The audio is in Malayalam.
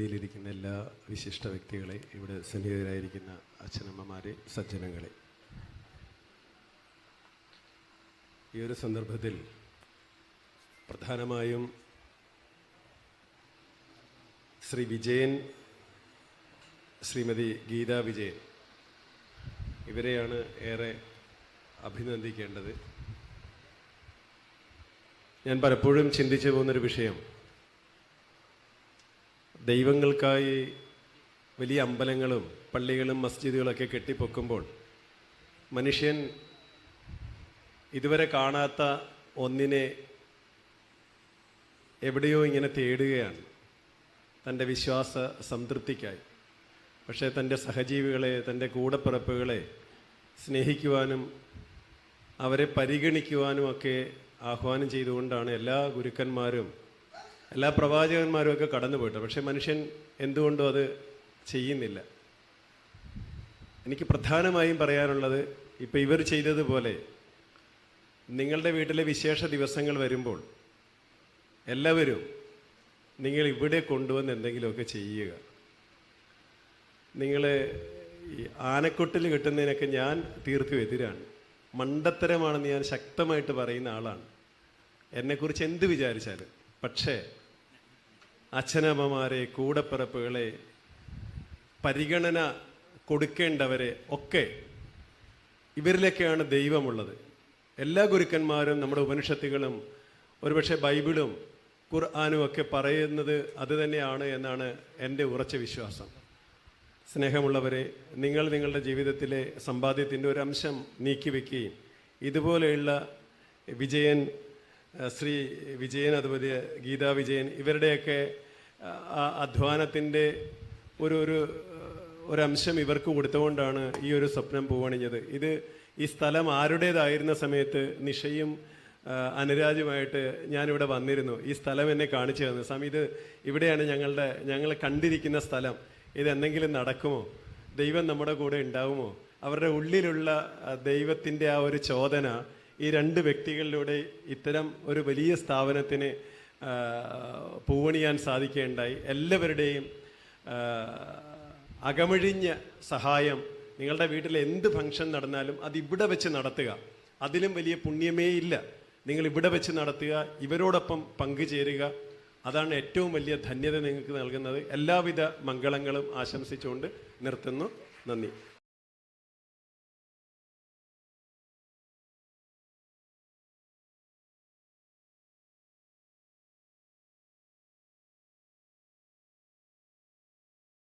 വേദിയിലിരിക്കുന്ന എല്ലാ വിശിഷ്ട വ്യക്തികളെ ഇവിടെ സന്നിഹിതരായിരിക്കുന്ന അച്ഛനമ്മമാരെ സജ്ജനങ്ങളെ. ഈ ഒരു സന്ദർഭത്തിൽ പ്രധാനമായും ശ്രീ വിജയൻ ശ്രീമതി ഗീതാ വിജയൻ ഇവരെയാണ് ഏറെ അഭിനന്ദിക്കേണ്ടത്. ഞാൻ പലപ്പോഴും ചിന്തിച്ചു പോകുന്നൊരു വിഷയം ദൈവങ്ങൾക്കായി വലിയ അമ്പലങ്ങളും പള്ളികളും മസ്ജിദുകളൊക്കെ കെട്ടിപ്പൊക്കുമ്പോൾ മനുഷ്യൻ ഇതുവരെ കാണാത്ത ഒന്നിനെ എവിടെയോ ഇങ്ങനെ തേടുകയാണ്. തന്റെ വിശ്വാസ സംതൃപ്തിക്കായി. പക്ഷേ തന്റെ സഹജീവികളെ തന്റെ കൂടപ്പിറപ്പുകളെ സ്നേഹിക്കുവാനും അവരെ പരിഗണിക്കുവാനും ഒക്കെ ആഹ്വാനം ചെയ്തുകൊണ്ടാണ് എല്ലാ ഗുരുക്കന്മാരും എല്ലാ പ്രവാചകന്മാരും ഒക്കെ കടന്നു പോയിട്ട്? പക്ഷെ മനുഷ്യൻ എന്തുകൊണ്ടും അത് ചെയ്യുന്നില്ല. എനിക്ക് പ്രധാനമായും പറയാനുള്ളത് ഇപ്പം ഇവർ ചെയ്തതുപോലെ നിങ്ങളുടെ വീട്ടിലെ വിശേഷ ദിവസങ്ങൾ വരുമ്പോൾ എല്ലാവരും നിങ്ങൾ ഇവിടെ കൊണ്ടുവന്ന് എന്തെങ്കിലുമൊക്കെ ചെയ്യുക. നിങ്ങൾ ഈ ആനക്കൊട്ടിൽ കിട്ടുന്നതിനൊക്കെ ഞാൻ തീർത്തും എതിരാണ്. മണ്ടത്തരമാണെന്ന് ഞാൻ ശക്തമായിട്ട് പറയുന്ന ആളാണ്. എന്നെക്കുറിച്ച് എന്ത് വിചാരിച്ചാലും. പക്ഷേ അച്ഛനമ്മമാരെ കൂടപ്പിറപ്പുകളെ പരിഗണന കൊടുക്കേണ്ടവരെ ഒക്കെ ഇവരിലൊക്കെയാണ് ദൈവമുള്ളത്. എല്ലാ ഗുരുക്കന്മാരും നമ്മുടെ ഉപനിഷത്തുകളും ഒരുപക്ഷെ ബൈബിളും ഖുർആാനും ഒക്കെ പറയുന്നത് അത് തന്നെയാണ് എന്നാണ് എന്റെ ഉറച്ച വിശ്വാസം. സ്നേഹമുള്ളവരെ നിങ്ങൾ നിങ്ങളുടെ ജീവിതത്തിലെ സമ്പാദ്യത്തിന്റെ ഒരു അംശം നീക്കിവെക്കുകയും ഇതുപോലെയുള്ള വിജയൻ ശ്രീ വിജയൻ അതുപോലെ ഗീതാ വിജയൻ ഇവരുടെയൊക്കെ അധ്വാനത്തിന്റെ ഒരു ഒരു ഒരംശം ഇവർക്ക് കൊടുത്തുകൊണ്ടാണ് ഈ ഒരു സ്വപ്നം പൂവണിഞ്ഞത്. ഇത് ഈ സ്ഥലം ആരുടേതായിരുന്ന സമയത്ത് നിഷയും അനുരാജുമായിട്ട് ഞാനിവിടെ വന്നിരുന്നു. ഈ സ്ഥലം എന്നെ കാണിച്ചു തന്നു. സ്വാമി ഇത് ഇവിടെയാണ് ഞങ്ങളുടെ ഞങ്ങൾ കണ്ടിരിക്കുന്ന സ്ഥലം. ഇത് എന്തെങ്കിലും നടക്കുമോ? ദൈവം നമ്മുടെ കൂടെ ഉണ്ടാവുമോ? അവരുടെ ഉള്ളിലുള്ള ദൈവത്തിന്റെ ആ ഒരു ചോദന ഈ രണ്ട് വ്യക്തികളിലൂടെ ഇത്തരം ഒരു വലിയ സ്ഥാപനത്തിന് പൂവണിയാൻ സാധിക്കുകയുണ്ടായി. എല്ലാവരുടെയും അകമഴിഞ്ഞ സഹായം നിങ്ങളുടെ വീട്ടിൽ എന്ത് ഫംഗ്ഷൻ നടന്നാലും അത് ഇവിടെ വെച്ച് നടത്തുക. അതിലും വലിയ പുണ്യമേ ഇല്ല. നിങ്ങൾ ഇവിടെ വെച്ച് നടത്തുക ഇവരോടൊപ്പം പങ്കുചേരുക. അതാണ് ഏറ്റവും വലിയ ധന്യത നിങ്ങൾക്ക് നൽകുന്നത്. എല്ലാവിധ മംഗളങ്ങളും ആശംസിച്ചുകൊണ്ട് നിർത്തുന്നു. നന്ദി.